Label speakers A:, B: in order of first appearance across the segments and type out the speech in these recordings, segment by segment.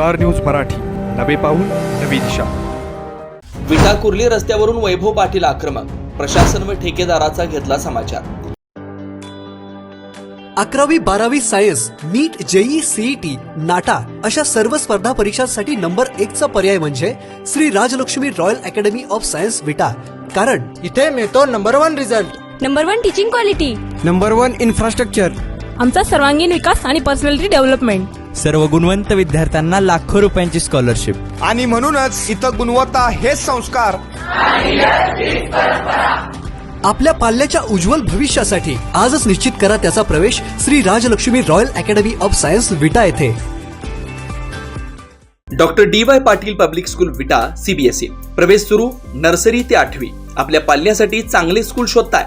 A: Star news Marathi. नवे पाऊल नवी दिशा.
B: विटा कुर्ली रस्त्यावरून वैभव पाटील आक्रमक. प्रशासन व ठेकेदाराचा घेतला समाचार.
C: अकरावी बारावी science NEET JEE CET NATA अशा सर्व स्पर्धा परीक्षांसाठी नंबर एक चा पर्याय म्हणजे Shri Rajlakshmi royal academy of science Vita. कारण
D: इथे मिळतो number one result.
E: Number one teaching quality.
D: Number one infrastructure.
E: आमचा सर्वांगीण विकास आणि पर्सनॅलिटी डेव्हलपमेंट.
F: सर्व गुणवंत विद्यार्थ्यांना लाखो रुपयांची स्कॉलरशिप
D: आणि म्हणूनच इथं गुणवत्ता हेच संस्कार.
C: आपल्या पाल्याच्या उज्ज्वल भविष्यासाठी आजच निश्चित करा त्याचा प्रवेश Shri Rajlakshmi royal academy of science Vita येथे.
B: Doctor D Y Patil public school Vita CBSE प्रवेश सुरू नर्सरी ते आठवी. आपल्या पाल्यासाठी चांगले स्कूल शोधताय.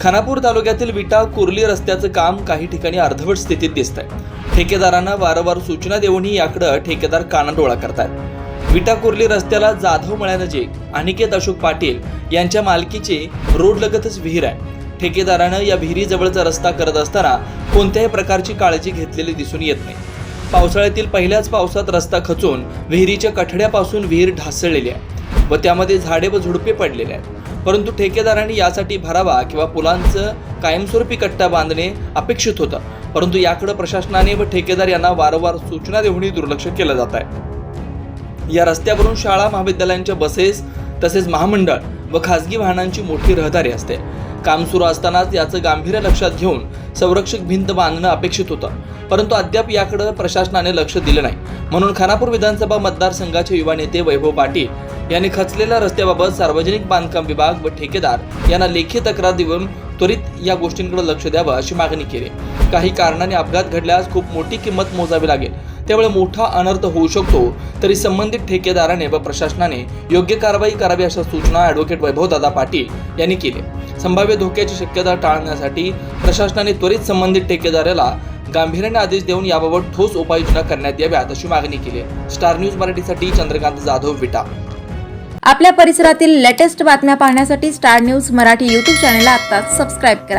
B: खानापूर तालुक्यातील विटा कुर्ली रस्त्याचं काम काही ठिकाणी अर्धवट स्थितीत दिसत आहे ठेकेदारांना वारंवार सूचना देऊनही याकडं ठेकेदार कानाडोळा करतात विटा कुर्ली रस्त्याला जाधव मळ्यानजीक अनिकेत अशोक पाटील यांच्या मालकीचे रोडलगतच विहीर आहे. ठेकेदारानं या विहिरीजवळचा रस्ता करत असताना कोणत्याही प्रकारची काळजी घेतलेली दिसून येत नाही. पावसाळ्यातील पहिल्याच पावसात रस्ता खचून विहिरीच्या कठड्यापासून विहीर ढासळलेली आहे. व त्यामध्ये झाडे व झुडपे पडलेले आहेत. परंतु ठेकेदारांनी यासाठी भरावा किंवा पुलांचं कायमस्वरूपी कट्टा बांधणे अपेक्षित होतं. परंतु याकडे प्रशासनाने व ठेकेदार यांना वारंवार सूचना देऊनही दुर्लक्ष केलं जात आहे. या रस्त्यावरून शाळा महाविद्यालयांच्या बसेस तसेच महामंडळ व खासगी वाहनांची मोठी रहदारी असते. काम सुरू असतानाच याचं गांभीर्य लक्षात घेऊन संरक्षक भिंत बांधणं अपेक्षित होतं. परंतु अद्याप याकडे प्रशासनाने लक्ष दिलं नाही. म्हणून खानापूर विधानसभा मतदारसंघाचे युवा नेते वैभव पाटील यांनी खचलेल्या रस्त्याबाबत सार्वजनिक बांधकाम विभाग व ठेकेदार यांना लेखी तक्रार देऊन त्वरित या गोष्टींकडे लक्ष द्यावं अशी मागणी केली. काही कारणाने अपघात घडल्यास खूप मोठी किंमत मोजावी लागेल. त्यामुळे मोठा अनर्थ होऊ शकतो तरी संबंधित ठेकेदाराने व प्रशासनाने योग्य कारवाई करावी अशा सूचना ॲडव्होकेट वैभवदादा पाटील यांनी केली. संभाव्य धोक्याची शक्यता टाळण्यासाठी प्रशासनाने त्वरित संबंधित ठेकेदाराला गांभीर्याने आदेश देऊन याबाबत ठोस उपाययोजना करण्यात याव्यात अशी मागणी केली. स्टार न्यूज मराठीसाठी चंद्रकांत जाधव विटा.
G: आपल्या परिसरातील लेटेस्ट बातम्या पाहण्यासाठी स्टार न्यूज मराठी यूट्यूब चॅनलला आत्ताच सबस्क्राईब करा.